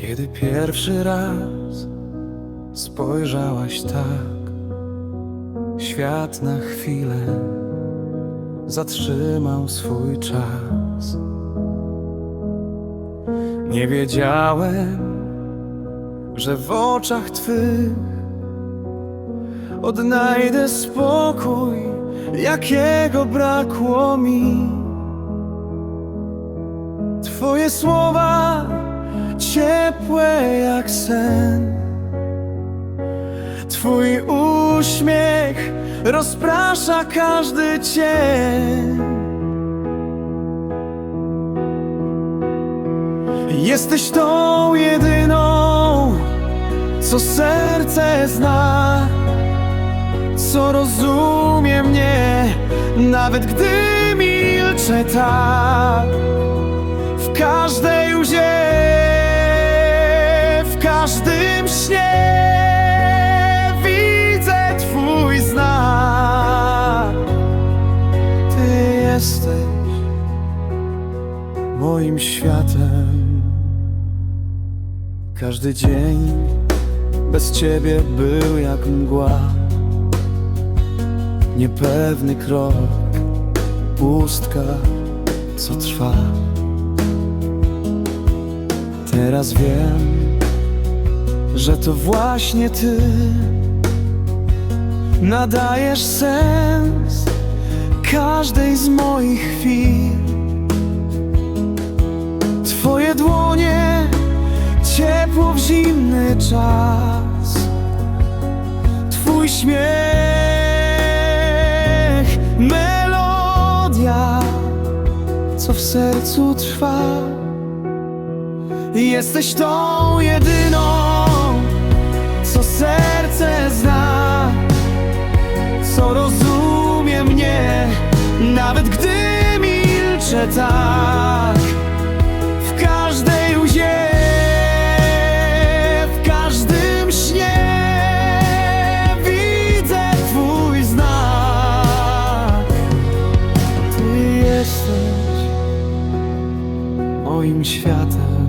Kiedy pierwszy raz spojrzałaś tak, świat na chwilę zatrzymał swój czas. Nie wiedziałem, że w oczach twych odnajdę spokój, jakiego brakło mi. Twoje słowa ciepłe jak sen. Twój uśmiech rozprasza każdy cień. Jesteś tą jedyną, co serce zna, co rozumie mnie, nawet gdy milczę tak. W każdej moim światem. Każdy dzień bez Ciebie był jak mgła. Niepewny krok, pustka, co trwa. Teraz wiem, że to właśnie Ty nadajesz sens każdej z moich chwil. Zimny czas. Twój śmiech, melodia, co w sercu trwa. Jesteś tą jedyną, co serce zna, co rozumie mnie, nawet gdy milczę tak. światem.